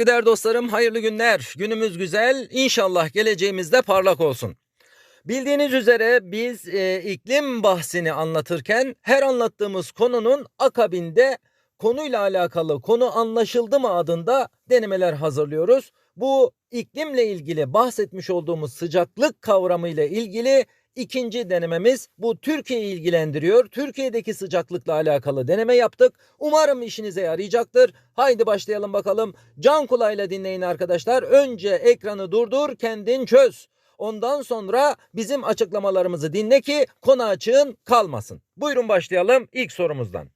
Gider dostlarım hayırlı günler. Günümüz güzel. İnşallah geleceğimizde parlak olsun. Bildiğiniz üzere biz e, iklim bahsini anlatırken her anlattığımız konunun akabinde konuyla alakalı konu anlaşıldı mı adında denemeler hazırlıyoruz. Bu iklimle ilgili bahsetmiş olduğumuz sıcaklık kavramı ile ilgili ikinci denememiz bu Türkiye'yi ilgilendiriyor. Türkiye'deki sıcaklıkla alakalı deneme yaptık. Umarım işinize yarayacaktır. Haydi başlayalım bakalım. Can kulağıyla dinleyin arkadaşlar. Önce ekranı durdur, kendin çöz. Ondan sonra bizim açıklamalarımızı dinle ki konu açığın kalmasın. Buyurun başlayalım ilk sorumuzdan.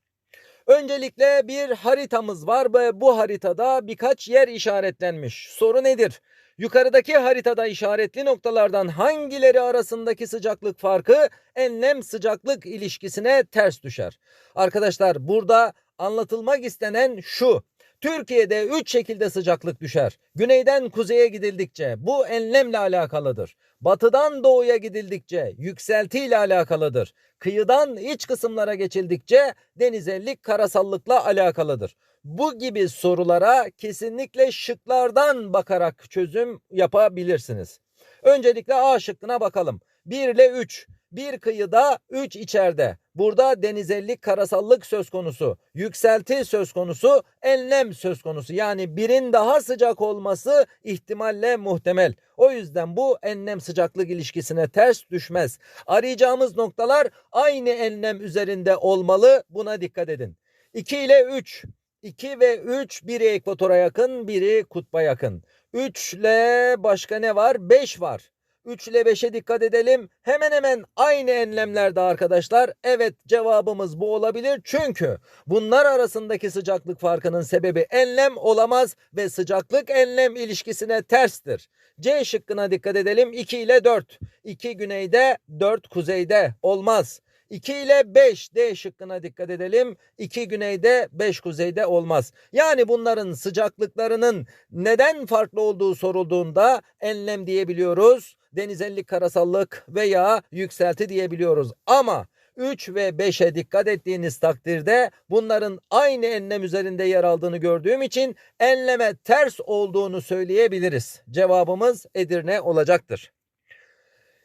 Öncelikle bir haritamız var ve bu haritada birkaç yer işaretlenmiş. Soru nedir? Yukarıdaki haritada işaretli noktalardan hangileri arasındaki sıcaklık farkı enlem sıcaklık ilişkisine ters düşer? Arkadaşlar burada anlatılmak istenen şu. Türkiye'de 3 şekilde sıcaklık düşer. Güneyden kuzeye gidildikçe bu enlemle alakalıdır. Batıdan doğuya gidildikçe yükselti ile alakalıdır. Kıyıdan iç kısımlara geçildikçe denizellik karasallıkla alakalıdır. Bu gibi sorulara kesinlikle şıklardan bakarak çözüm yapabilirsiniz. Öncelikle A şıkkına bakalım. 1 ile 3. Bir kıyıda 3 içeride. Burada denizellik karasallık söz konusu. Yükselti söz konusu. Enlem söz konusu. Yani birin daha sıcak olması ihtimalle muhtemel. O yüzden bu enlem sıcaklık ilişkisine ters düşmez. Arayacağımız noktalar aynı enlem üzerinde olmalı. Buna dikkat edin. 2 ile 3. 2 ve 3 biri ekvatora yakın, biri kutba yakın. 3 ile başka ne var? 5 var. 3 ile 5'e dikkat edelim. Hemen hemen aynı enlemlerde arkadaşlar. Evet cevabımız bu olabilir. Çünkü bunlar arasındaki sıcaklık farkının sebebi enlem olamaz ve sıcaklık enlem ilişkisine terstir. C şıkkına dikkat edelim. 2 ile 4. 2 güneyde 4 kuzeyde olmaz. 2 ile 5 D şıkkına dikkat edelim. 2 güneyde 5 kuzeyde olmaz. Yani bunların sıcaklıklarının neden farklı olduğu sorulduğunda enlem diyebiliyoruz. Denizellik karasallık veya yükselti diyebiliyoruz. Ama 3 ve 5'e dikkat ettiğiniz takdirde bunların aynı enlem üzerinde yer aldığını gördüğüm için enleme ters olduğunu söyleyebiliriz. Cevabımız Edirne olacaktır.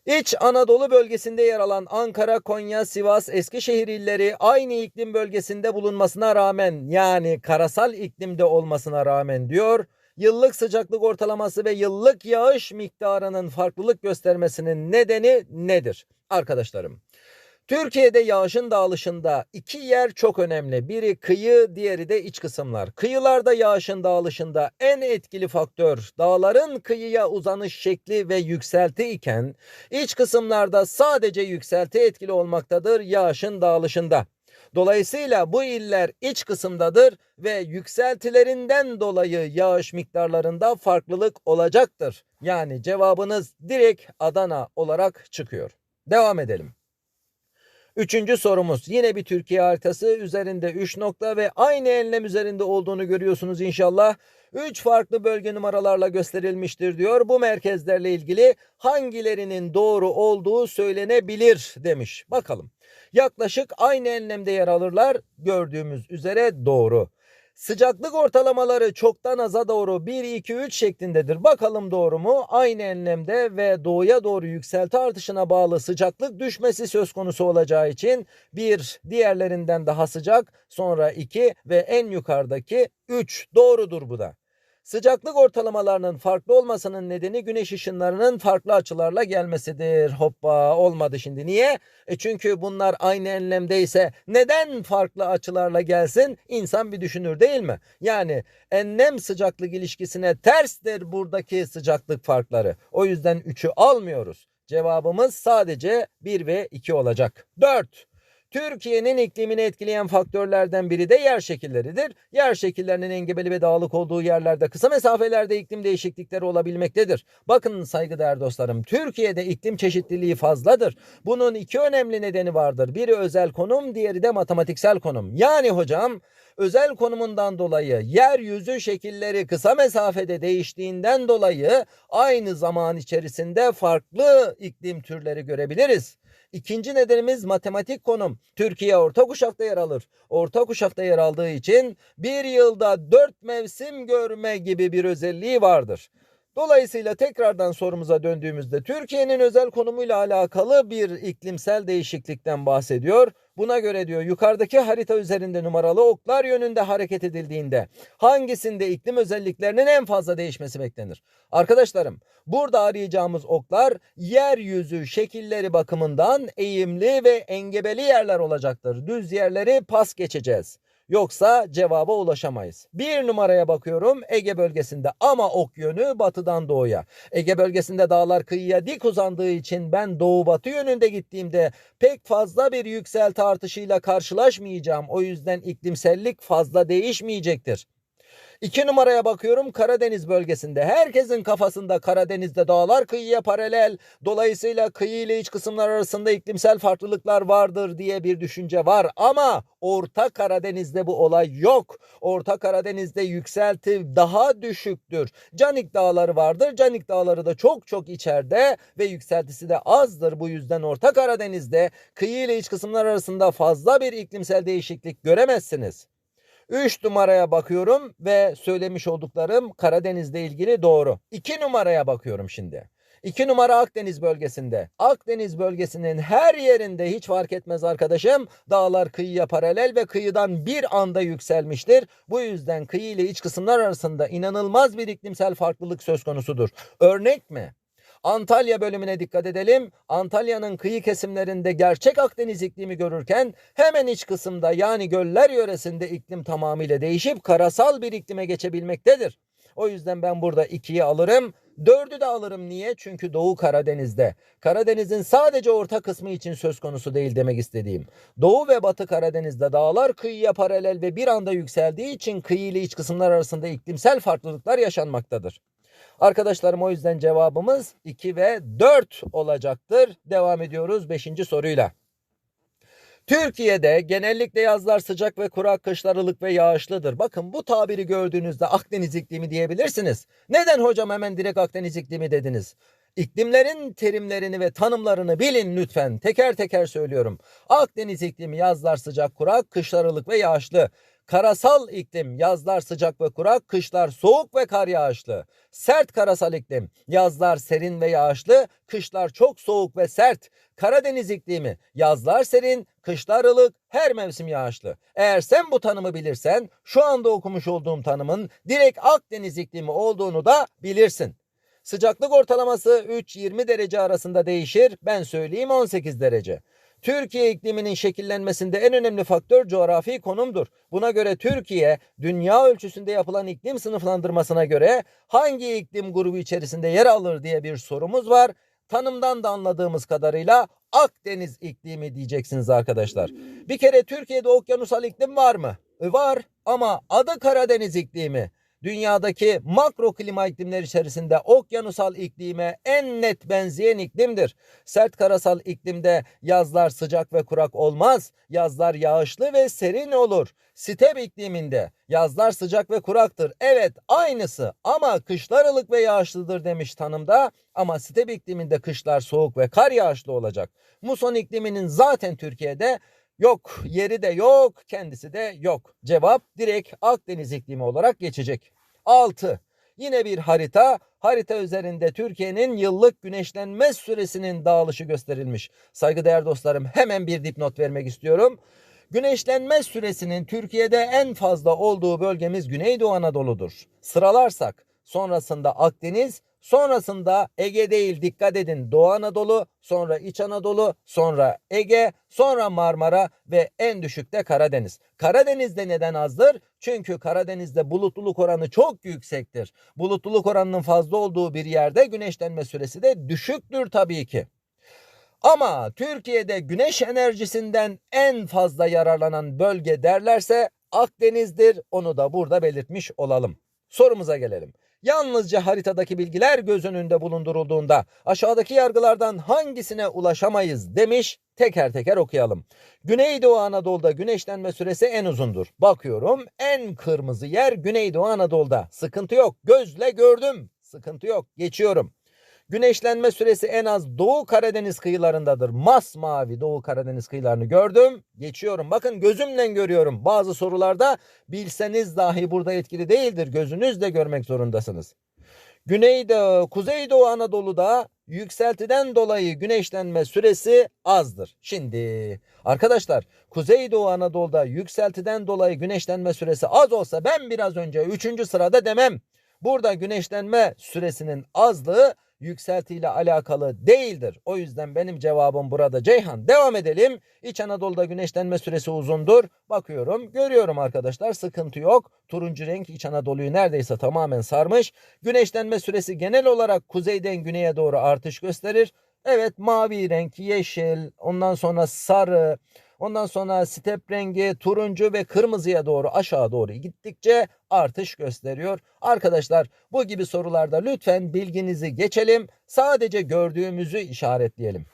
İç Anadolu bölgesinde yer alan Ankara, Konya, Sivas, Eskişehir illeri aynı iklim bölgesinde bulunmasına rağmen yani karasal iklimde olmasına rağmen diyor. Yıllık sıcaklık ortalaması ve yıllık yağış miktarının farklılık göstermesinin nedeni nedir? Arkadaşlarım Türkiye'de yağışın dağılışında iki yer çok önemli. Biri kıyı, diğeri de iç kısımlar. Kıyılarda yağışın dağılışında en etkili faktör dağların kıyıya uzanış şekli ve yükselti iken iç kısımlarda sadece yükselti etkili olmaktadır yağışın dağılışında. Dolayısıyla bu iller iç kısımdadır ve yükseltilerinden dolayı yağış miktarlarında farklılık olacaktır. Yani cevabınız direkt Adana olarak çıkıyor. Devam edelim. Üçüncü sorumuz yine bir Türkiye haritası üzerinde 3 nokta ve aynı enlem üzerinde olduğunu görüyorsunuz inşallah. 3 farklı bölge numaralarla gösterilmiştir diyor. Bu merkezlerle ilgili hangilerinin doğru olduğu söylenebilir demiş. Bakalım. Yaklaşık aynı enlemde yer alırlar. Gördüğümüz üzere doğru. Sıcaklık ortalamaları çoktan aza doğru 1, 2, 3 şeklindedir. Bakalım doğru mu? Aynı enlemde ve doğuya doğru yükselti artışına bağlı sıcaklık düşmesi söz konusu olacağı için bir diğerlerinden daha sıcak, sonra 2 ve en yukarıdaki 3 doğrudur bu da. Sıcaklık ortalamalarının farklı olmasının nedeni güneş ışınlarının farklı açılarla gelmesidir. Hoppa olmadı şimdi. Niye? E çünkü bunlar aynı enlemdeyse neden farklı açılarla gelsin? İnsan bir düşünür değil mi? Yani enlem sıcaklık ilişkisine terstir buradaki sıcaklık farkları. O yüzden 3'ü almıyoruz. Cevabımız sadece 1 ve 2 olacak. 4. Türkiye'nin iklimini etkileyen faktörlerden biri de yer şekilleridir. Yer şekillerinin engebeli ve dağlık olduğu yerlerde kısa mesafelerde iklim değişiklikleri olabilmektedir. Bakın saygıdeğer dostlarım Türkiye'de iklim çeşitliliği fazladır. Bunun iki önemli nedeni vardır. Biri özel konum, diğeri de matematiksel konum. Yani hocam özel konumundan dolayı yeryüzü şekilleri kısa mesafede değiştiğinden dolayı aynı zaman içerisinde farklı iklim türleri görebiliriz. İkinci nedenimiz matematik konum. Türkiye orta kuşakta yer alır. Orta kuşakta yer aldığı için bir yılda dört mevsim görme gibi bir özelliği vardır. Dolayısıyla tekrardan sorumuza döndüğümüzde Türkiye'nin özel konumuyla alakalı bir iklimsel değişiklikten bahsediyor. Buna göre diyor yukarıdaki harita üzerinde numaralı oklar yönünde hareket edildiğinde hangisinde iklim özelliklerinin en fazla değişmesi beklenir? Arkadaşlarım burada arayacağımız oklar yeryüzü şekilleri bakımından eğimli ve engebeli yerler olacaktır. Düz yerleri pas geçeceğiz. Yoksa cevaba ulaşamayız. Bir numaraya bakıyorum Ege bölgesinde ama ok yönü batıdan doğuya. Ege bölgesinde dağlar kıyıya dik uzandığı için ben doğu batı yönünde gittiğimde pek fazla bir yükselti artışıyla karşılaşmayacağım. O yüzden iklimsellik fazla değişmeyecektir. İki numaraya bakıyorum Karadeniz bölgesinde. Herkesin kafasında Karadeniz'de dağlar kıyıya paralel. Dolayısıyla kıyı ile iç kısımlar arasında iklimsel farklılıklar vardır diye bir düşünce var. Ama Orta Karadeniz'de bu olay yok. Orta Karadeniz'de yükselti daha düşüktür. Canik dağları vardır. Canik dağları da çok çok içeride ve yükseltisi de azdır. Bu yüzden Orta Karadeniz'de kıyı ile iç kısımlar arasında fazla bir iklimsel değişiklik göremezsiniz. 3 numaraya bakıyorum ve söylemiş olduklarım Karadeniz'le ilgili doğru. 2 numaraya bakıyorum şimdi. 2 numara Akdeniz bölgesinde. Akdeniz bölgesinin her yerinde hiç fark etmez arkadaşım. Dağlar kıyıya paralel ve kıyıdan bir anda yükselmiştir. Bu yüzden kıyı ile iç kısımlar arasında inanılmaz bir iklimsel farklılık söz konusudur. Örnek mi? Antalya bölümüne dikkat edelim. Antalya'nın kıyı kesimlerinde gerçek Akdeniz iklimi görürken hemen iç kısımda yani göller yöresinde iklim tamamıyla değişip karasal bir iklime geçebilmektedir. O yüzden ben burada 2'yi alırım. Dördü de alırım niye? Çünkü Doğu Karadeniz'de. Karadeniz'in sadece orta kısmı için söz konusu değil demek istediğim. Doğu ve Batı Karadeniz'de dağlar kıyıya paralel ve bir anda yükseldiği için kıyı ile iç kısımlar arasında iklimsel farklılıklar yaşanmaktadır. Arkadaşlarım o yüzden cevabımız 2 ve 4 olacaktır. Devam ediyoruz 5. soruyla. Türkiye'de genellikle yazlar sıcak ve kurak, kışlar ılık ve yağışlıdır. Bakın bu tabiri gördüğünüzde Akdeniz iklimi diyebilirsiniz. Neden hocam hemen direkt Akdeniz iklimi dediniz? İklimlerin terimlerini ve tanımlarını bilin lütfen. Teker teker söylüyorum. Akdeniz iklimi yazlar sıcak, kurak, kışlar ılık ve yağışlı. Karasal iklim yazlar sıcak ve kurak, kışlar soğuk ve kar yağışlı. Sert karasal iklim yazlar serin ve yağışlı, kışlar çok soğuk ve sert. Karadeniz iklimi yazlar serin, kışlar ılık, her mevsim yağışlı. Eğer sen bu tanımı bilirsen şu anda okumuş olduğum tanımın direkt Akdeniz iklimi olduğunu da bilirsin. Sıcaklık ortalaması 3-20 derece arasında değişir. Ben söyleyeyim 18 derece. Türkiye ikliminin şekillenmesinde en önemli faktör coğrafi konumdur. Buna göre Türkiye dünya ölçüsünde yapılan iklim sınıflandırmasına göre hangi iklim grubu içerisinde yer alır diye bir sorumuz var. Tanımdan da anladığımız kadarıyla Akdeniz iklimi diyeceksiniz arkadaşlar. Bir kere Türkiye'de okyanusal iklim var mı? E var ama adı Karadeniz iklimi dünyadaki makro klima iklimler içerisinde okyanusal iklime en net benzeyen iklimdir. Sert karasal iklimde yazlar sıcak ve kurak olmaz. Yazlar yağışlı ve serin olur. Step ikliminde yazlar sıcak ve kuraktır. Evet aynısı ama kışlar ılık ve yağışlıdır demiş tanımda. Ama step ikliminde kışlar soğuk ve kar yağışlı olacak. Muson ikliminin zaten Türkiye'de Yok yeri de yok kendisi de yok. Cevap direkt Akdeniz iklimi olarak geçecek. 6. Yine bir harita. Harita üzerinde Türkiye'nin yıllık güneşlenme süresinin dağılışı gösterilmiş. Saygıdeğer dostlarım hemen bir dipnot vermek istiyorum. Güneşlenme süresinin Türkiye'de en fazla olduğu bölgemiz Güneydoğu Anadolu'dur. Sıralarsak sonrasında Akdeniz, Sonrasında Ege değil dikkat edin Doğu Anadolu, sonra İç Anadolu, sonra Ege, sonra Marmara ve en düşükte Karadeniz. Karadeniz'de neden azdır? Çünkü Karadeniz'de bulutluluk oranı çok yüksektir. Bulutluluk oranının fazla olduğu bir yerde güneşlenme süresi de düşüktür tabii ki. Ama Türkiye'de güneş enerjisinden en fazla yararlanan bölge derlerse Akdeniz'dir. Onu da burada belirtmiş olalım. Sorumuza gelelim. Yalnızca haritadaki bilgiler göz önünde bulundurulduğunda aşağıdaki yargılardan hangisine ulaşamayız demiş. Teker teker okuyalım. Güneydoğu Anadolu'da güneşlenme süresi en uzundur. Bakıyorum en kırmızı yer Güneydoğu Anadolu'da. Sıkıntı yok. Gözle gördüm. Sıkıntı yok. Geçiyorum. Güneşlenme süresi en az Doğu Karadeniz kıyılarındadır. Masmavi Doğu Karadeniz kıyılarını gördüm. Geçiyorum. Bakın gözümle görüyorum. Bazı sorularda bilseniz dahi burada etkili değildir. Gözünüzle görmek zorundasınız. Güneydoğu, Kuzeydoğu Anadolu'da yükseltiden dolayı güneşlenme süresi azdır. Şimdi arkadaşlar Kuzeydoğu Anadolu'da yükseltiden dolayı güneşlenme süresi az olsa ben biraz önce 3. sırada demem. Burada güneşlenme süresinin azlığı yükseltiyle alakalı değildir. O yüzden benim cevabım burada Ceyhan. Devam edelim. İç Anadolu'da güneşlenme süresi uzundur. Bakıyorum, görüyorum arkadaşlar. Sıkıntı yok. Turuncu renk İç Anadolu'yu neredeyse tamamen sarmış. Güneşlenme süresi genel olarak kuzeyden güneye doğru artış gösterir. Evet mavi renk, yeşil, ondan sonra sarı, Ondan sonra step rengi turuncu ve kırmızıya doğru aşağı doğru gittikçe artış gösteriyor. Arkadaşlar bu gibi sorularda lütfen bilginizi geçelim. Sadece gördüğümüzü işaretleyelim.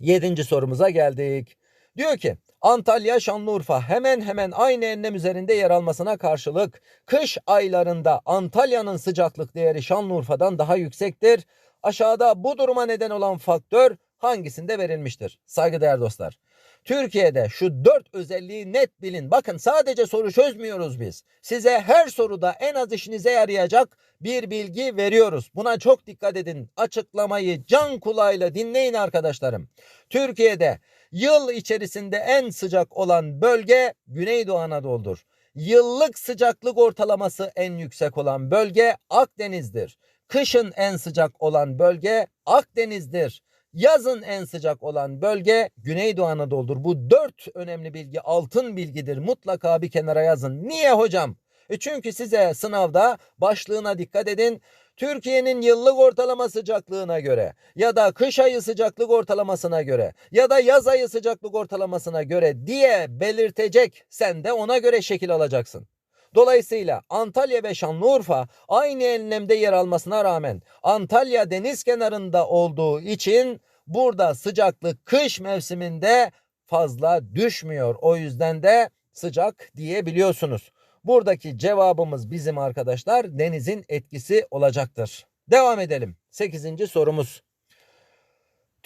Yedinci sorumuza geldik. Diyor ki Antalya, Şanlıurfa hemen hemen aynı enlem üzerinde yer almasına karşılık kış aylarında Antalya'nın sıcaklık değeri Şanlıurfa'dan daha yüksektir. Aşağıda bu duruma neden olan faktör hangisinde verilmiştir? Saygıdeğer dostlar. Türkiye'de şu dört özelliği net bilin. Bakın sadece soru çözmüyoruz biz. Size her soruda en az işinize yarayacak bir bilgi veriyoruz. Buna çok dikkat edin. Açıklamayı can kulağıyla dinleyin arkadaşlarım. Türkiye'de yıl içerisinde en sıcak olan bölge Güneydoğu Anadolu'dur. Yıllık sıcaklık ortalaması en yüksek olan bölge Akdeniz'dir. Kışın en sıcak olan bölge Akdeniz'dir. Yazın en sıcak olan bölge Güneydoğu Anadolu'dur. Bu dört önemli bilgi altın bilgidir. Mutlaka bir kenara yazın. Niye hocam? E çünkü size sınavda başlığına dikkat edin. Türkiye'nin yıllık ortalama sıcaklığına göre ya da kış ayı sıcaklık ortalamasına göre ya da yaz ayı sıcaklık ortalamasına göre diye belirtecek. Sen de ona göre şekil alacaksın. Dolayısıyla Antalya ve Şanlıurfa aynı enlemde yer almasına rağmen Antalya deniz kenarında olduğu için burada sıcaklık kış mevsiminde fazla düşmüyor. O yüzden de sıcak diyebiliyorsunuz. Buradaki cevabımız bizim arkadaşlar denizin etkisi olacaktır. Devam edelim. 8. sorumuz.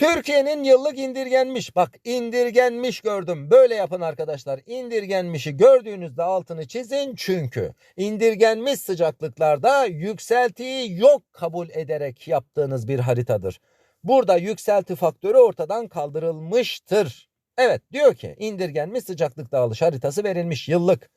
Türkiye'nin yıllık indirgenmiş bak indirgenmiş gördüm böyle yapın arkadaşlar indirgenmişi gördüğünüzde altını çizin çünkü indirgenmiş sıcaklıklarda yükseltiyi yok kabul ederek yaptığınız bir haritadır. Burada yükselti faktörü ortadan kaldırılmıştır. Evet diyor ki indirgenmiş sıcaklık dağılış haritası verilmiş yıllık.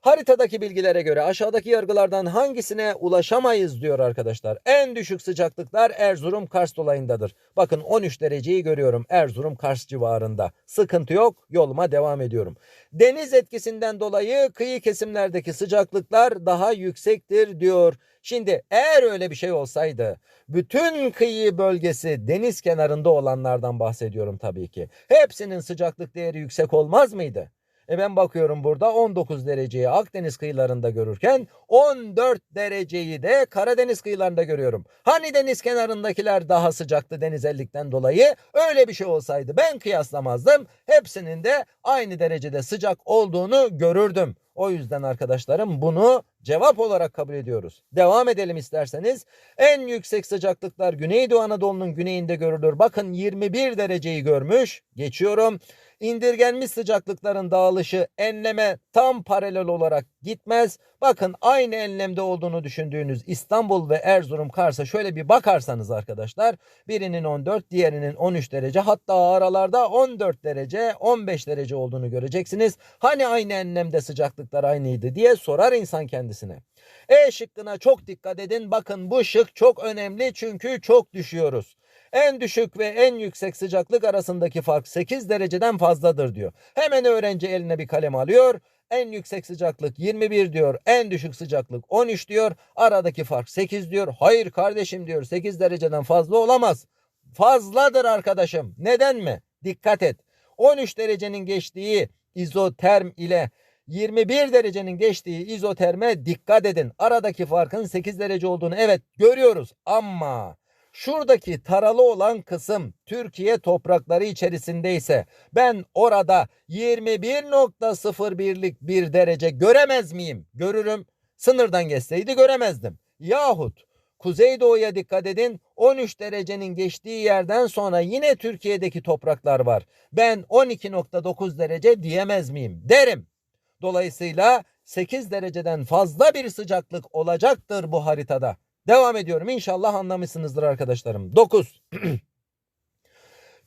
Haritadaki bilgilere göre aşağıdaki yargılardan hangisine ulaşamayız diyor arkadaşlar. En düşük sıcaklıklar Erzurum Kars dolayındadır. Bakın 13 dereceyi görüyorum Erzurum Kars civarında. Sıkıntı yok yoluma devam ediyorum. Deniz etkisinden dolayı kıyı kesimlerdeki sıcaklıklar daha yüksektir diyor. Şimdi eğer öyle bir şey olsaydı bütün kıyı bölgesi deniz kenarında olanlardan bahsediyorum tabii ki. Hepsinin sıcaklık değeri yüksek olmaz mıydı? E ben bakıyorum burada 19 dereceyi Akdeniz kıyılarında görürken 14 dereceyi de Karadeniz kıyılarında görüyorum. Hani deniz kenarındakiler daha sıcaktı denizellikten dolayı öyle bir şey olsaydı ben kıyaslamazdım. Hepsinin de aynı derecede sıcak olduğunu görürdüm. O yüzden arkadaşlarım bunu cevap olarak kabul ediyoruz. Devam edelim isterseniz. En yüksek sıcaklıklar Güneydoğu Anadolu'nun güneyinde görülür. Bakın 21 dereceyi görmüş. Geçiyorum indirgenmiş sıcaklıkların dağılışı enleme tam paralel olarak gitmez. Bakın aynı enlemde olduğunu düşündüğünüz İstanbul ve Erzurum Kars'a şöyle bir bakarsanız arkadaşlar birinin 14 diğerinin 13 derece hatta aralarda 14 derece 15 derece olduğunu göreceksiniz. Hani aynı enlemde sıcaklıklar aynıydı diye sorar insan kendisine. E şıkkına çok dikkat edin. Bakın bu şık çok önemli çünkü çok düşüyoruz. En düşük ve en yüksek sıcaklık arasındaki fark 8 dereceden fazladır diyor. Hemen öğrenci eline bir kalem alıyor. En yüksek sıcaklık 21 diyor. En düşük sıcaklık 13 diyor. Aradaki fark 8 diyor. Hayır kardeşim diyor 8 dereceden fazla olamaz. Fazladır arkadaşım. Neden mi? Dikkat et. 13 derecenin geçtiği izoterm ile 21 derecenin geçtiği izoterme dikkat edin. Aradaki farkın 8 derece olduğunu evet görüyoruz ama Şuradaki taralı olan kısım Türkiye toprakları içerisindeyse ben orada 21.01'lik bir derece göremez miyim? Görürüm. Sınırdan geçseydi göremezdim. Yahut Kuzeydoğuya dikkat edin. 13 derecenin geçtiği yerden sonra yine Türkiye'deki topraklar var. Ben 12.9 derece diyemez miyim? Derim. Dolayısıyla 8 dereceden fazla bir sıcaklık olacaktır bu haritada. Devam ediyorum. İnşallah anlamışsınızdır arkadaşlarım. 9.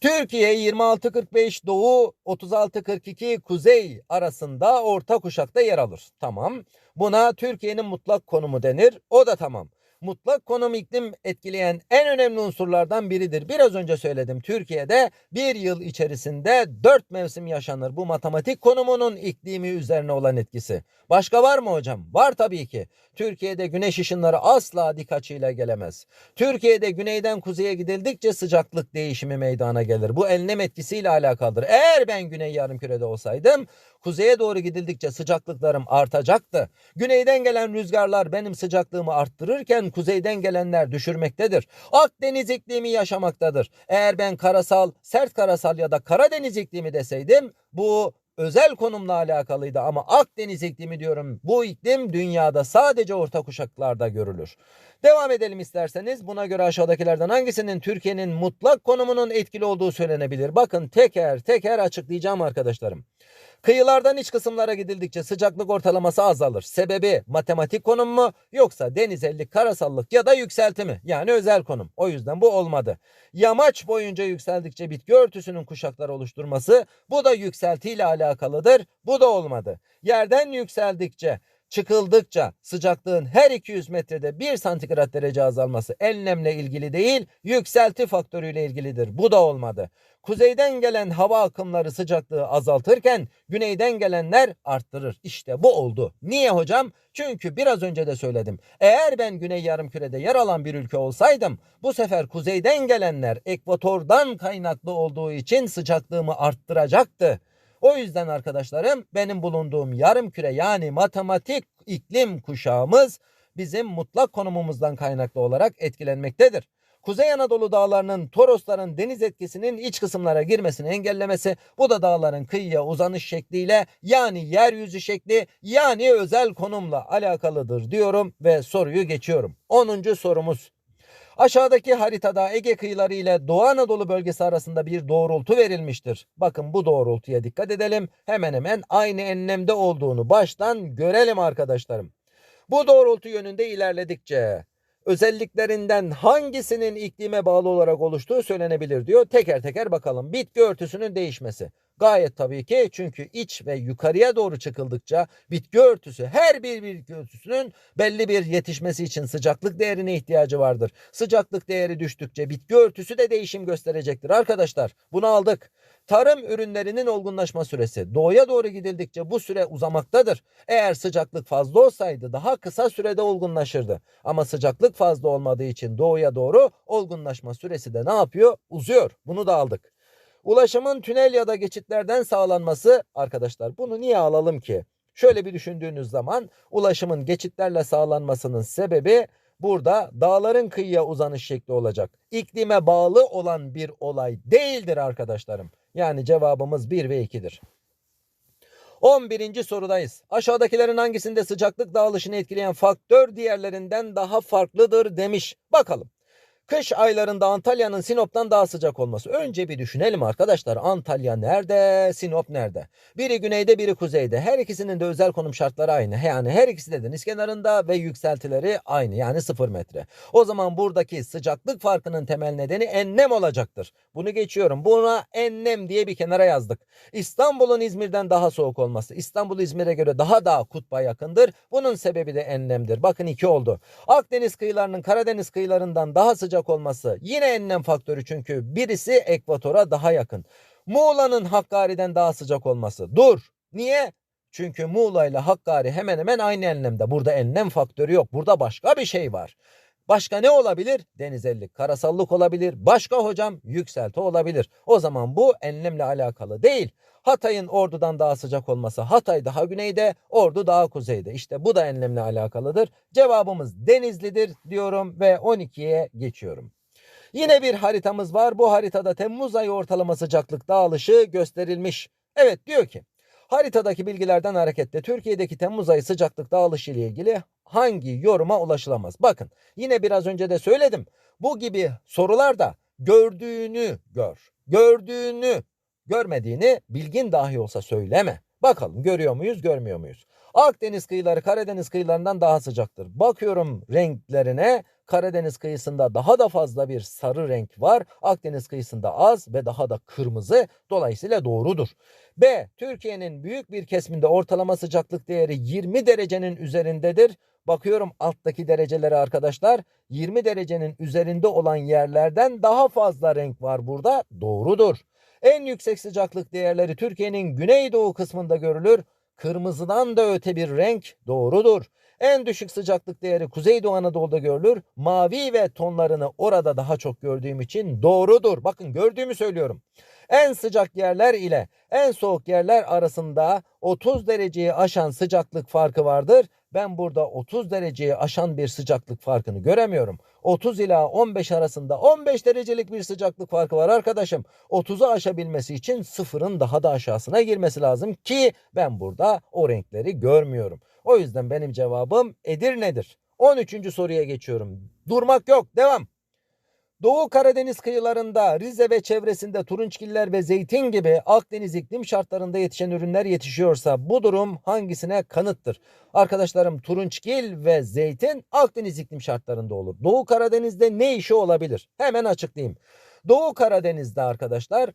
Türkiye 26-45 doğu 36-42 kuzey arasında orta kuşakta yer alır. Tamam. Buna Türkiye'nin mutlak konumu denir. O da tamam. Mutlak konum iklim etkileyen en önemli unsurlardan biridir. Biraz önce söyledim. Türkiye'de bir yıl içerisinde dört mevsim yaşanır. Bu matematik konumunun iklimi üzerine olan etkisi. Başka var mı hocam? Var tabii ki. Türkiye'de güneş ışınları asla dik açıyla gelemez. Türkiye'de güneyden kuzeye gidildikçe sıcaklık değişimi meydana gelir. Bu enlem etkisiyle alakalıdır. Eğer ben güney yarımkürede olsaydım kuzeye doğru gidildikçe sıcaklıklarım artacaktı. Güneyden gelen rüzgarlar benim sıcaklığımı arttırırken kuzeyden gelenler düşürmektedir. Akdeniz iklimi yaşamaktadır. Eğer ben karasal, sert karasal ya da Karadeniz iklimi deseydim bu özel konumla alakalıydı ama Akdeniz iklimi diyorum. Bu iklim dünyada sadece orta kuşaklarda görülür. Devam edelim isterseniz. Buna göre aşağıdakilerden hangisinin Türkiye'nin mutlak konumunun etkili olduğu söylenebilir? Bakın teker teker açıklayacağım arkadaşlarım. Kıyılardan iç kısımlara gidildikçe sıcaklık ortalaması azalır. Sebebi matematik konum mu yoksa denizellik, karasallık ya da yükselti mi? Yani özel konum. O yüzden bu olmadı. Yamaç boyunca yükseldikçe bitki örtüsünün kuşaklar oluşturması bu da yükseltiyle alakalıdır. Bu da olmadı. Yerden yükseldikçe çıkıldıkça sıcaklığın her 200 metrede 1 santigrat derece azalması enlemle ilgili değil yükselti faktörüyle ilgilidir. Bu da olmadı. Kuzeyden gelen hava akımları sıcaklığı azaltırken güneyden gelenler arttırır. İşte bu oldu. Niye hocam? Çünkü biraz önce de söyledim. Eğer ben güney yarımkürede yer alan bir ülke olsaydım bu sefer kuzeyden gelenler ekvatordan kaynaklı olduğu için sıcaklığımı arttıracaktı. O yüzden arkadaşlarım benim bulunduğum yarım küre yani matematik iklim kuşağımız bizim mutlak konumumuzdan kaynaklı olarak etkilenmektedir. Kuzey Anadolu dağlarının Torosların deniz etkisinin iç kısımlara girmesini engellemesi bu da dağların kıyıya uzanış şekliyle yani yeryüzü şekli yani özel konumla alakalıdır diyorum ve soruyu geçiyorum. 10. sorumuz Aşağıdaki haritada Ege kıyıları ile Doğu Anadolu bölgesi arasında bir doğrultu verilmiştir. Bakın bu doğrultuya dikkat edelim. Hemen hemen aynı enlemde olduğunu baştan görelim arkadaşlarım. Bu doğrultu yönünde ilerledikçe özelliklerinden hangisinin iklime bağlı olarak oluştuğu söylenebilir diyor. Teker teker bakalım. Bitki örtüsünün değişmesi. Gayet tabii ki çünkü iç ve yukarıya doğru çıkıldıkça bitki örtüsü her bir bitki örtüsünün belli bir yetişmesi için sıcaklık değerine ihtiyacı vardır. Sıcaklık değeri düştükçe bitki örtüsü de değişim gösterecektir arkadaşlar. Bunu aldık. Tarım ürünlerinin olgunlaşma süresi doğuya doğru gidildikçe bu süre uzamaktadır. Eğer sıcaklık fazla olsaydı daha kısa sürede olgunlaşırdı. Ama sıcaklık fazla olmadığı için doğuya doğru olgunlaşma süresi de ne yapıyor? Uzuyor. Bunu da aldık. Ulaşımın tünel ya da geçitlerden sağlanması arkadaşlar bunu niye alalım ki? Şöyle bir düşündüğünüz zaman ulaşımın geçitlerle sağlanmasının sebebi burada dağların kıyıya uzanış şekli olacak. İklime bağlı olan bir olay değildir arkadaşlarım. Yani cevabımız 1 ve 2'dir. 11. sorudayız. Aşağıdakilerin hangisinde sıcaklık dağılışını etkileyen faktör diğerlerinden daha farklıdır demiş. Bakalım. Kış aylarında Antalya'nın Sinop'tan daha sıcak olması. Önce bir düşünelim arkadaşlar. Antalya nerede? Sinop nerede? Biri güneyde biri kuzeyde. Her ikisinin de özel konum şartları aynı. Yani her ikisi de deniz kenarında ve yükseltileri aynı. Yani 0 metre. O zaman buradaki sıcaklık farkının temel nedeni enlem olacaktır. Bunu geçiyorum. Buna enlem diye bir kenara yazdık. İstanbul'un İzmir'den daha soğuk olması. İstanbul İzmir'e göre daha da kutba yakındır. Bunun sebebi de enlemdir. Bakın iki oldu. Akdeniz kıyılarının Karadeniz kıyılarından daha sıcak olması yine enlem faktörü çünkü birisi ekvatora daha yakın. Muğla'nın Hakkari'den daha sıcak olması. Dur. Niye? Çünkü Muğla ile Hakkari hemen hemen aynı enlemde. Burada enlem faktörü yok. Burada başka bir şey var. Başka ne olabilir? Denizellik, karasallık olabilir. Başka hocam yükselti olabilir. O zaman bu enlemle alakalı değil. Hatay'ın Ordu'dan daha sıcak olması. Hatay daha güneyde, Ordu daha kuzeyde. İşte bu da enlemle alakalıdır. Cevabımız Denizli'dir diyorum ve 12'ye geçiyorum. Yine bir haritamız var. Bu haritada Temmuz ayı ortalama sıcaklık dağılışı gösterilmiş. Evet diyor ki Haritadaki bilgilerden hareketle Türkiye'deki Temmuz ayı sıcaklık dağılışı ile ilgili hangi yoruma ulaşılamaz? Bakın yine biraz önce de söyledim. Bu gibi sorularda gördüğünü gör. Gördüğünü görmediğini bilgin dahi olsa söyleme. Bakalım görüyor muyuz görmüyor muyuz? Akdeniz kıyıları Karadeniz kıyılarından daha sıcaktır. Bakıyorum renklerine Karadeniz kıyısında daha da fazla bir sarı renk var. Akdeniz kıyısında az ve daha da kırmızı. Dolayısıyla doğrudur. B. Türkiye'nin büyük bir kesiminde ortalama sıcaklık değeri 20 derecenin üzerindedir. Bakıyorum alttaki derecelere arkadaşlar 20 derecenin üzerinde olan yerlerden daha fazla renk var burada. Doğrudur. En yüksek sıcaklık değerleri Türkiye'nin güneydoğu kısmında görülür. Kırmızıdan da öte bir renk doğrudur. En düşük sıcaklık değeri Kuzeydoğu Anadolu'da görülür. Mavi ve tonlarını orada daha çok gördüğüm için doğrudur. Bakın gördüğümü söylüyorum. En sıcak yerler ile en soğuk yerler arasında 30 dereceyi aşan sıcaklık farkı vardır. Ben burada 30 dereceyi aşan bir sıcaklık farkını göremiyorum. 30 ila 15 arasında 15 derecelik bir sıcaklık farkı var arkadaşım. 30'u aşabilmesi için sıfırın daha da aşağısına girmesi lazım ki ben burada o renkleri görmüyorum. O yüzden benim cevabım Edirne'dir. 13. soruya geçiyorum. Durmak yok. Devam. Doğu Karadeniz kıyılarında Rize ve çevresinde turunçgiller ve zeytin gibi Akdeniz iklim şartlarında yetişen ürünler yetişiyorsa bu durum hangisine kanıttır? Arkadaşlarım turunçgil ve zeytin Akdeniz iklim şartlarında olur. Doğu Karadeniz'de ne işi olabilir? Hemen açıklayayım. Doğu Karadeniz'de arkadaşlar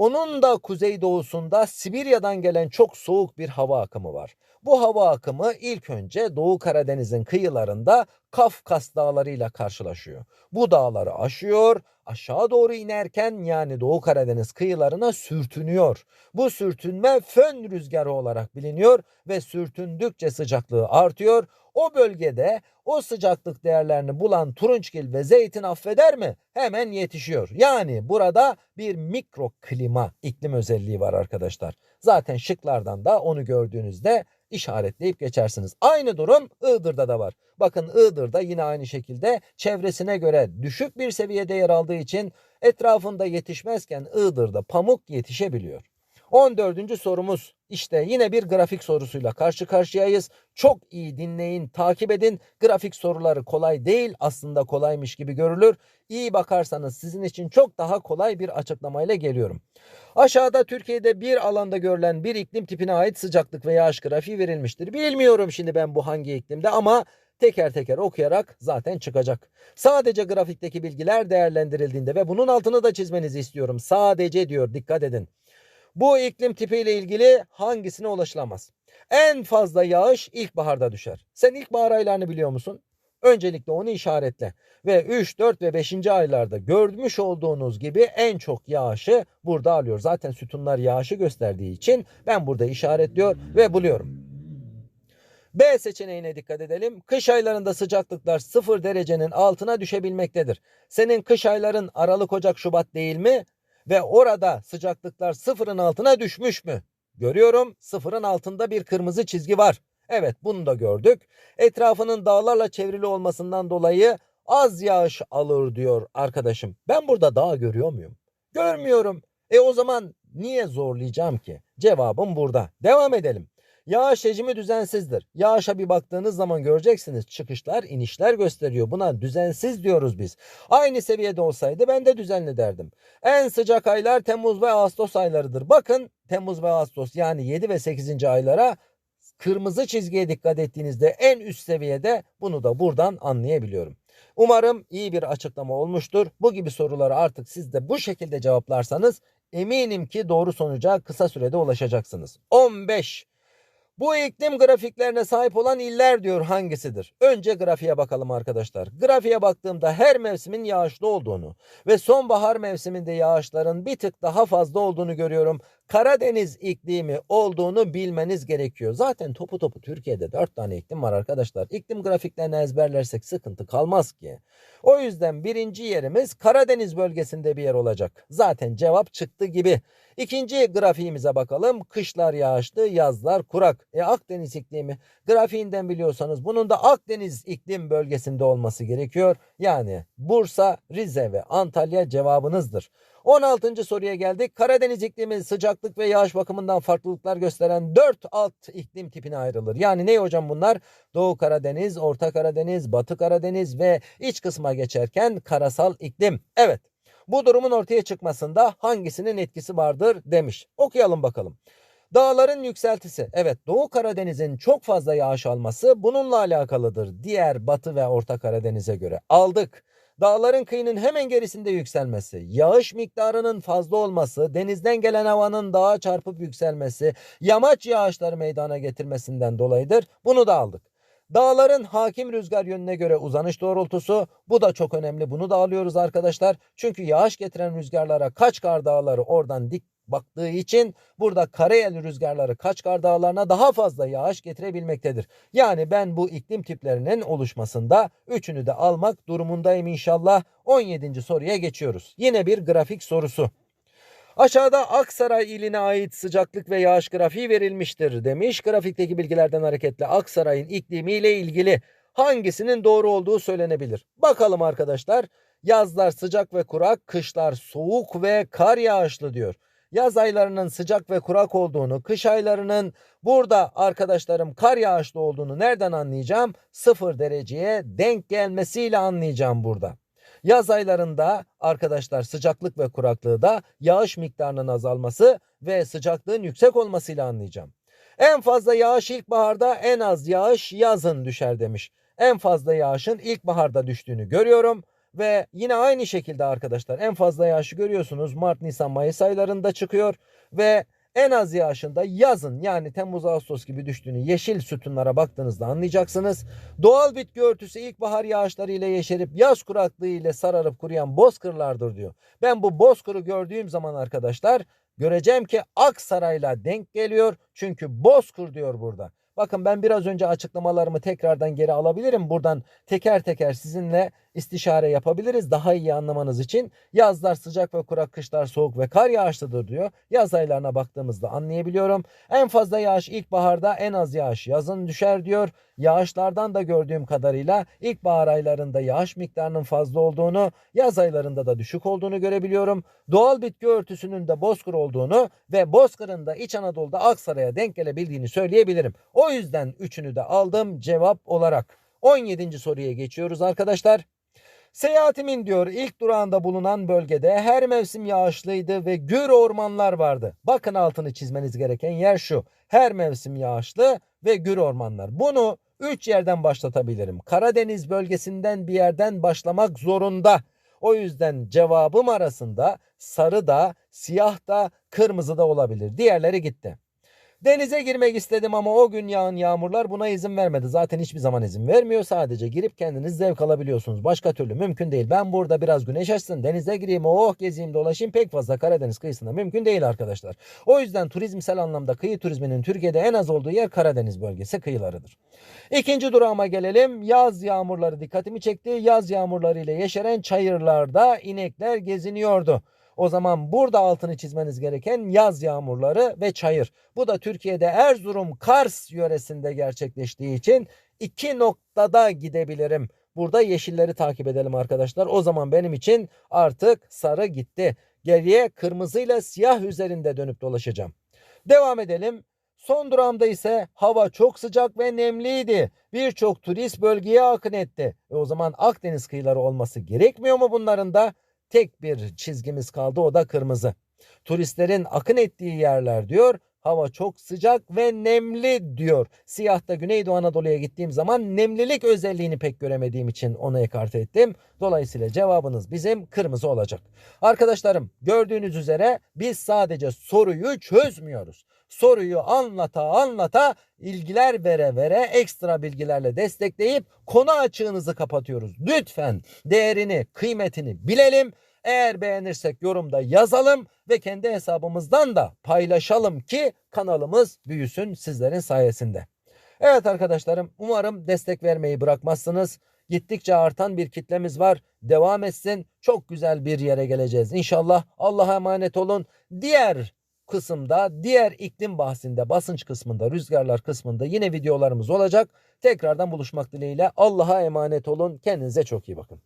onun da kuzeydoğusunda Sibirya'dan gelen çok soğuk bir hava akımı var. Bu hava akımı ilk önce Doğu Karadeniz'in kıyılarında Kafkas dağlarıyla karşılaşıyor. Bu dağları aşıyor, aşağı doğru inerken yani Doğu Karadeniz kıyılarına sürtünüyor. Bu sürtünme fön rüzgarı olarak biliniyor ve sürtündükçe sıcaklığı artıyor. O bölgede o sıcaklık değerlerini bulan turunçgil ve zeytin affeder mi? Hemen yetişiyor. Yani burada bir mikro klima iklim özelliği var arkadaşlar. Zaten şıklardan da onu gördüğünüzde işaretleyip geçersiniz. Aynı durum Iğdır'da da var. Bakın Iğdır'da yine aynı şekilde çevresine göre düşük bir seviyede yer aldığı için etrafında yetişmezken Iğdır'da pamuk yetişebiliyor. 14. sorumuz işte yine bir grafik sorusuyla karşı karşıyayız. Çok iyi dinleyin, takip edin. Grafik soruları kolay değil, aslında kolaymış gibi görülür. İyi bakarsanız sizin için çok daha kolay bir açıklamayla geliyorum. Aşağıda Türkiye'de bir alanda görülen bir iklim tipine ait sıcaklık ve yağış grafiği verilmiştir. Bilmiyorum şimdi ben bu hangi iklimde ama teker teker okuyarak zaten çıkacak. Sadece grafikteki bilgiler değerlendirildiğinde ve bunun altını da çizmenizi istiyorum. Sadece diyor dikkat edin. Bu iklim tipiyle ilgili hangisine ulaşılamaz? En fazla yağış ilkbaharda düşer. Sen ilkbahar aylarını biliyor musun? Öncelikle onu işaretle. Ve 3, 4 ve 5. aylarda görmüş olduğunuz gibi en çok yağışı burada alıyor. Zaten sütunlar yağışı gösterdiği için ben burada işaretliyor ve buluyorum. B seçeneğine dikkat edelim. Kış aylarında sıcaklıklar 0 derecenin altına düşebilmektedir. Senin kış ayların Aralık, Ocak, Şubat değil mi? Ve orada sıcaklıklar sıfırın altına düşmüş mü? Görüyorum sıfırın altında bir kırmızı çizgi var. Evet bunu da gördük. Etrafının dağlarla çevrili olmasından dolayı az yağış alır diyor arkadaşım. Ben burada dağ görüyor muyum? Görmüyorum. E o zaman niye zorlayacağım ki? Cevabım burada. Devam edelim. Yağış rejimi düzensizdir. Yağışa bir baktığınız zaman göreceksiniz çıkışlar inişler gösteriyor. Buna düzensiz diyoruz biz. Aynı seviyede olsaydı ben de düzenli derdim. En sıcak aylar Temmuz ve Ağustos aylarıdır. Bakın Temmuz ve Ağustos yani 7 ve 8. aylara kırmızı çizgiye dikkat ettiğinizde en üst seviyede bunu da buradan anlayabiliyorum. Umarım iyi bir açıklama olmuştur. Bu gibi soruları artık siz de bu şekilde cevaplarsanız eminim ki doğru sonuca kısa sürede ulaşacaksınız. 15 bu iklim grafiklerine sahip olan iller diyor hangisidir? Önce grafiğe bakalım arkadaşlar. Grafiğe baktığımda her mevsimin yağışlı olduğunu ve sonbahar mevsiminde yağışların bir tık daha fazla olduğunu görüyorum. Karadeniz iklimi olduğunu bilmeniz gerekiyor. Zaten topu topu Türkiye'de 4 tane iklim var arkadaşlar. İklim grafiklerini ezberlersek sıkıntı kalmaz ki. O yüzden birinci yerimiz Karadeniz bölgesinde bir yer olacak. Zaten cevap çıktı gibi. İkinci grafiğimize bakalım. Kışlar yağışlı, yazlar kurak. E Akdeniz iklimi grafiğinden biliyorsanız bunun da Akdeniz iklim bölgesinde olması gerekiyor. Yani Bursa, Rize ve Antalya cevabınızdır. 16. soruya geldik. Karadeniz iklimi sıcaklık ve yağış bakımından farklılıklar gösteren 4 alt iklim tipine ayrılır. Yani ne hocam bunlar? Doğu Karadeniz, Orta Karadeniz, Batı Karadeniz ve iç kısma geçerken karasal iklim. Evet. Bu durumun ortaya çıkmasında hangisinin etkisi vardır demiş. Okuyalım bakalım. Dağların yükseltisi. Evet Doğu Karadeniz'in çok fazla yağış alması bununla alakalıdır. Diğer Batı ve Orta Karadeniz'e göre. Aldık. Dağların kıyının hemen gerisinde yükselmesi, yağış miktarının fazla olması, denizden gelen havanın dağa çarpıp yükselmesi, yamaç yağışları meydana getirmesinden dolayıdır. Bunu da aldık. Dağların hakim rüzgar yönüne göre uzanış doğrultusu bu da çok önemli. Bunu da alıyoruz arkadaşlar. Çünkü yağış getiren rüzgarlara Kaçkar Dağları oradan dik baktığı için burada Karayel rüzgarları Kaçkar Dağları'na daha fazla yağış getirebilmektedir. Yani ben bu iklim tiplerinin oluşmasında üçünü de almak durumundayım inşallah. 17. soruya geçiyoruz. Yine bir grafik sorusu. Aşağıda Aksaray iline ait sıcaklık ve yağış grafiği verilmiştir demiş. Grafikteki bilgilerden hareketle Aksaray'ın iklimiyle ilgili hangisinin doğru olduğu söylenebilir. Bakalım arkadaşlar. Yazlar sıcak ve kurak, kışlar soğuk ve kar yağışlı diyor. Yaz aylarının sıcak ve kurak olduğunu, kış aylarının burada arkadaşlarım kar yağışlı olduğunu nereden anlayacağım? Sıfır dereceye denk gelmesiyle anlayacağım burada. Yaz aylarında arkadaşlar sıcaklık ve kuraklığı da yağış miktarının azalması ve sıcaklığın yüksek olmasıyla anlayacağım. En fazla yağış ilkbaharda en az yağış yazın düşer demiş. En fazla yağışın ilkbaharda düştüğünü görüyorum. Ve yine aynı şekilde arkadaşlar en fazla yağışı görüyorsunuz Mart, Nisan, Mayıs aylarında çıkıyor. Ve en az yağışında yazın yani Temmuz Ağustos gibi düştüğünü yeşil sütunlara baktığınızda anlayacaksınız. Doğal bitki örtüsü ilkbahar yağışları ile yeşerip yaz kuraklığı ile sararıp kuruyan bozkırlardır diyor. Ben bu bozkırı gördüğüm zaman arkadaşlar göreceğim ki Aksaray'la denk geliyor. Çünkü bozkır diyor burada. Bakın ben biraz önce açıklamalarımı tekrardan geri alabilirim. Buradan teker teker sizinle istişare yapabiliriz daha iyi anlamanız için. Yazlar sıcak ve kurak, kışlar soğuk ve kar yağışlıdır diyor. Yaz aylarına baktığımızda anlayabiliyorum. En fazla yağış ilkbaharda, en az yağış yazın düşer diyor. Yağışlardan da gördüğüm kadarıyla ilkbahar aylarında yağış miktarının fazla olduğunu, yaz aylarında da düşük olduğunu görebiliyorum. Doğal bitki örtüsünün de bozkır olduğunu ve bozkırın da İç Anadolu'da Aksaray'a denk gelebildiğini söyleyebilirim. O yüzden üçünü de aldım cevap olarak. 17. soruya geçiyoruz arkadaşlar. Seyahatimin diyor ilk durağında bulunan bölgede her mevsim yağışlıydı ve gür ormanlar vardı. Bakın altını çizmeniz gereken yer şu. Her mevsim yağışlı ve gür ormanlar. Bunu 3 yerden başlatabilirim. Karadeniz bölgesinden bir yerden başlamak zorunda. O yüzden cevabım arasında sarı da, siyah da, kırmızı da olabilir. Diğerleri gitti. Denize girmek istedim ama o gün yağan yağmurlar buna izin vermedi. Zaten hiçbir zaman izin vermiyor. Sadece girip kendiniz zevk alabiliyorsunuz. Başka türlü mümkün değil. Ben burada biraz güneş açsın, denize gireyim, oh gezeyim, dolaşayım pek fazla Karadeniz kıyısında mümkün değil arkadaşlar. O yüzden turizmsel anlamda kıyı turizminin Türkiye'de en az olduğu yer Karadeniz bölgesi kıyılarıdır. İkinci durağıma gelelim. Yaz yağmurları dikkatimi çekti. Yaz yağmurları ile yeşeren çayırlarda inekler geziniyordu. O zaman burada altını çizmeniz gereken yaz yağmurları ve çayır. Bu da Türkiye'de Erzurum Kars yöresinde gerçekleştiği için iki noktada gidebilirim. Burada yeşilleri takip edelim arkadaşlar. O zaman benim için artık sarı gitti. Geriye kırmızıyla siyah üzerinde dönüp dolaşacağım. Devam edelim. Son durağımda ise hava çok sıcak ve nemliydi. Birçok turist bölgeye akın etti. E o zaman Akdeniz kıyıları olması gerekmiyor mu bunların da? Tek bir çizgimiz kaldı o da kırmızı. Turistlerin akın ettiği yerler diyor. Hava çok sıcak ve nemli diyor. Siyahta Güneydoğu Anadolu'ya gittiğim zaman nemlilik özelliğini pek göremediğim için onu ekart ettim. Dolayısıyla cevabınız bizim kırmızı olacak. Arkadaşlarım gördüğünüz üzere biz sadece soruyu çözmüyoruz. Soruyu anlata anlata ilgiler vere vere ekstra bilgilerle destekleyip konu açığınızı kapatıyoruz. Lütfen değerini, kıymetini bilelim. Eğer beğenirsek yorumda yazalım ve kendi hesabımızdan da paylaşalım ki kanalımız büyüsün sizlerin sayesinde. Evet arkadaşlarım umarım destek vermeyi bırakmazsınız. Gittikçe artan bir kitlemiz var. Devam etsin. Çok güzel bir yere geleceğiz. İnşallah Allah'a emanet olun. Diğer kısımda, diğer iklim bahsinde, basınç kısmında, rüzgarlar kısmında yine videolarımız olacak. Tekrardan buluşmak dileğiyle Allah'a emanet olun. Kendinize çok iyi bakın.